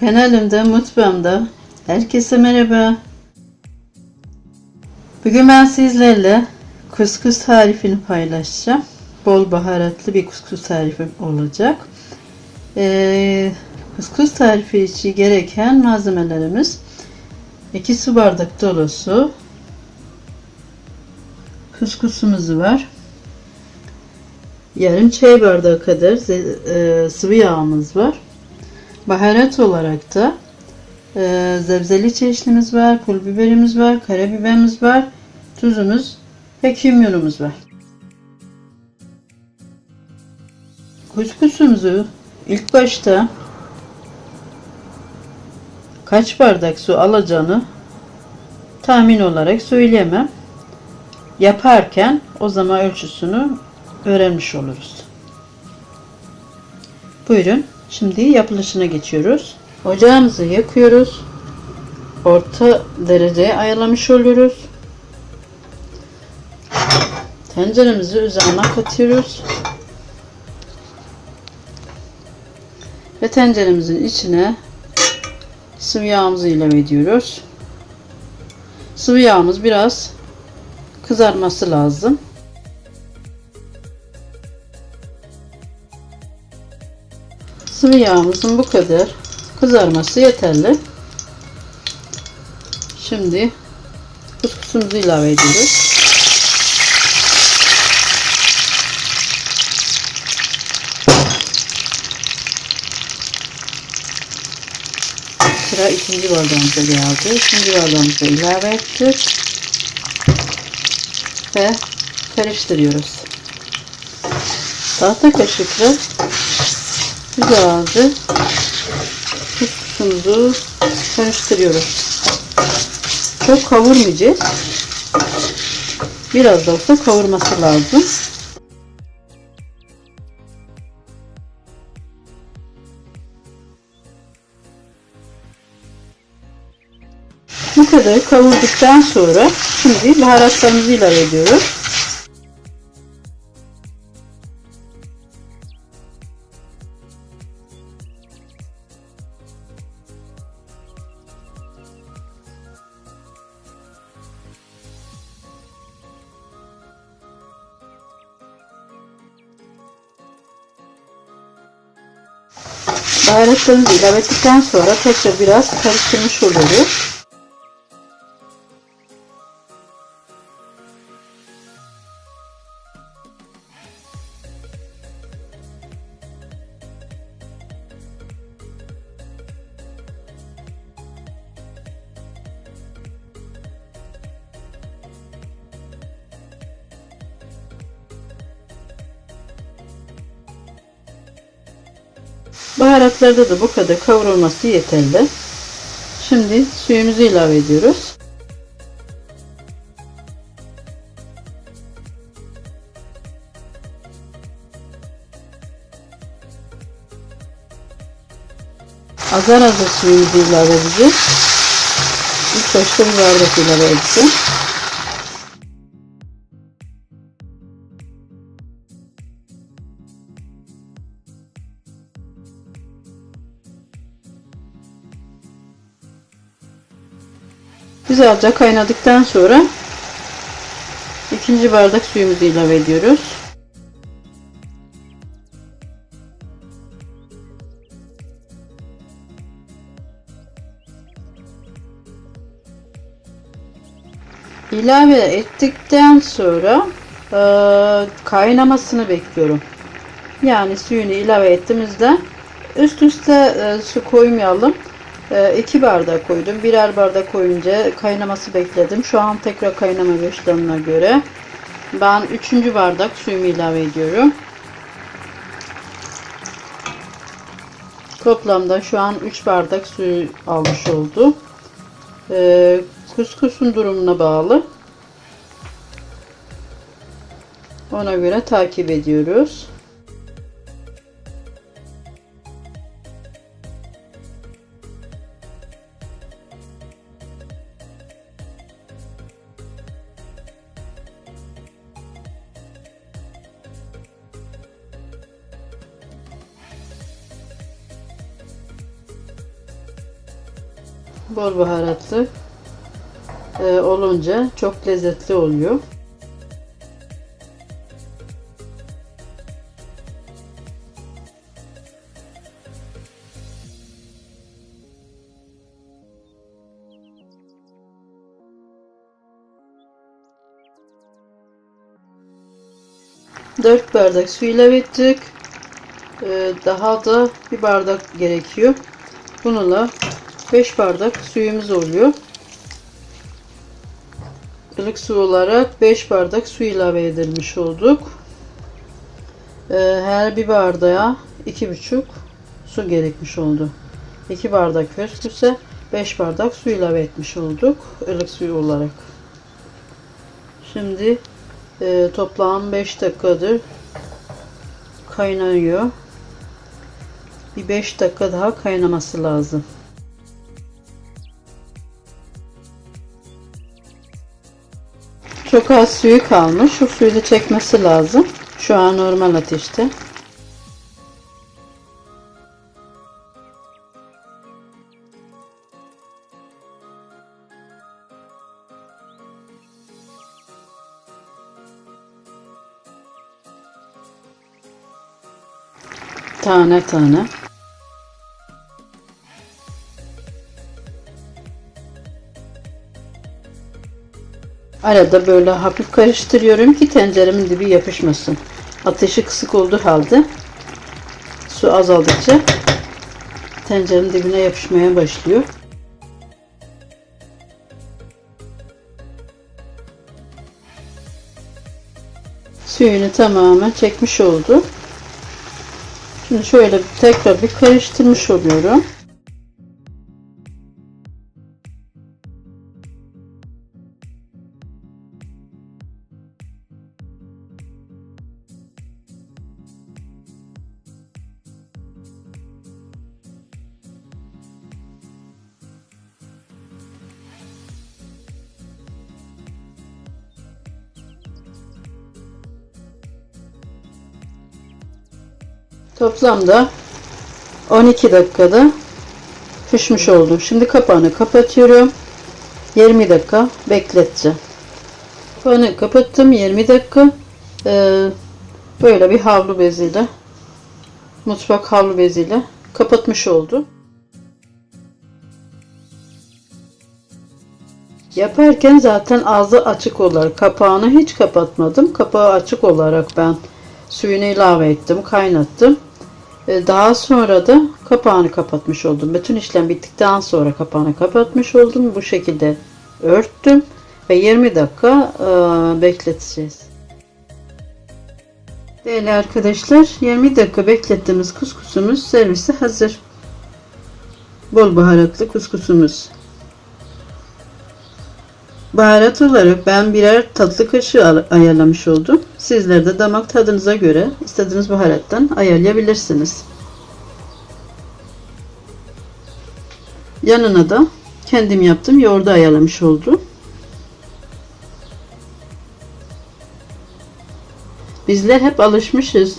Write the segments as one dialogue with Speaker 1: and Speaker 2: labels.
Speaker 1: Kanalımda, mutfağımda herkese merhaba. Bugün ben sizlerle kuskus tarifini paylaşacağım. Bol baharatlı bir kuskus tarifim olacak. Ee, kuskus tarifi için gereken malzemelerimiz 2 su bardak dolusu kuskusumuz var. Yarım çay bardağı kadar e, sıvı yağımız var. Baharat olarak da e, zebzeli çeşnimiz var, pul biberimiz var, karabiberimiz var, tuzumuz ve kimyonumuz var. Kuskusumuzu ilk başta kaç bardak su alacağını tahmin olarak söyleyemem. Yaparken o zaman ölçüsünü öğrenmiş oluruz. Buyurun. Şimdi yapılışına geçiyoruz. Ocağımızı yakıyoruz. Orta dereceye ayarlamış oluyoruz. Tenceremizi üzerine katıyoruz. Ve tenceremizin içine sıvı yağımızı ilave ediyoruz. Sıvı yağımız biraz kızarması lazım. Sıvı yağımızın bu kadar kızarması yeterli. Şimdi kuskusumuzu ilave ediyoruz. Sıra ikinci bardağımıza geldi. İkinci bardağımıza ilave ettik. Ve karıştırıyoruz. Tahta kaşıkla güzelce kuskusumuzu karıştırıyoruz. Çok kavurmayacağız. Biraz da olsa kavurması lazım. Bu kadar kavurduktan sonra şimdi baharatlarımızı ilave ediyoruz. Baharatlarımızı ilave ettikten sonra tekrar biraz karıştırmış oluyoruz. Baharatlarda da bu kadar kavrulması yeterli. Şimdi suyumuzu ilave ediyoruz. Azar azar suyumuzu ilave edeceğiz. İlk başta bir bardak ilave edeceğim. Güzelce kaynadıktan sonra ikinci bardak suyumuzu ilave ediyoruz. İlave ettikten sonra e, kaynamasını bekliyorum. Yani suyunu ilave ettiğimizde üst üste e, su koymayalım. 2 bardak koydum. Birer bardak koyunca kaynaması bekledim. Şu an tekrar kaynama başladığına göre ben 3. bardak suyumu ilave ediyorum. Toplamda şu an 3 bardak suyu almış oldu. Ee, kuskusun durumuna bağlı. Ona göre takip ediyoruz. Bol baharatlı e, olunca çok lezzetli oluyor. Dört bardak su ilave. Ee, daha da bir bardak gerekiyor. Bununla 5 bardak suyumuz oluyor. Ilık su olarak 5 bardak su ilave edilmiş olduk. Ee, her bir bardağa 2,5 su gerekmiş oldu. 2 bardak püskürse 5 bardak su ilave etmiş olduk. ılık suyu olarak. Şimdi e, toplam 5 dakikadır kaynıyor. Bir 5 dakika daha kaynaması lazım. Çok az suyu kalmış. Şu suyu da çekmesi lazım. Şu an normal ateşte. Tane tane. Arada böyle hafif karıştırıyorum ki tenceremin dibi yapışmasın. Ateşi kısık olduğu halde su azaldıkça tencerenin dibine yapışmaya başlıyor. Suyunu tamamen çekmiş oldu. Şimdi şöyle tekrar bir karıştırmış oluyorum. Toplamda 12 dakikada pişmiş oldu. Şimdi kapağını kapatıyorum. 20 dakika bekleteceğim. Kapağını kapattım 20 dakika. Ee, böyle bir havlu beziyle mutfak havlu beziyle kapatmış oldu. Yaparken zaten ağzı açık olarak kapağını hiç kapatmadım. Kapağı açık olarak ben suyunu ilave ettim, kaynattım. Ee, Daha sonra da kapağını kapatmış oldum. Bütün işlem bittikten sonra kapağını kapatmış oldum. Bu şekilde örttüm ve 20 dakika e, bekleteceğiz. Değerli arkadaşlar 20 dakika beklettiğimiz kuskusumuz servise hazır. Bol baharatlı kuskusumuz. Baharat olarak ben birer tatlı kaşığı ayarlamış oldum. Sizler de damak tadınıza göre istediğiniz baharattan ayarlayabilirsiniz. Yanına da kendim yaptım yoğurdu ayarlamış oldum. Bizler hep alışmışız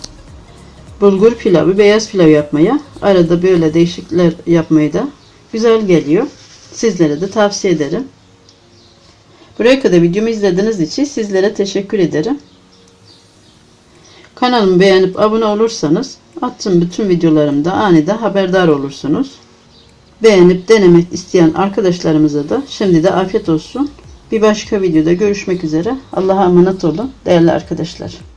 Speaker 1: bulgur pilavı, beyaz pilav yapmaya. Arada böyle değişiklikler yapmayı da güzel geliyor. Sizlere de tavsiye ederim. Buraya kadar videomu izlediğiniz için sizlere teşekkür ederim. Kanalımı beğenip abone olursanız attığım bütün videolarımda aniden haberdar olursunuz. Beğenip denemek isteyen arkadaşlarımıza da şimdi de afiyet olsun. Bir başka videoda görüşmek üzere. Allah'a emanet olun değerli arkadaşlar.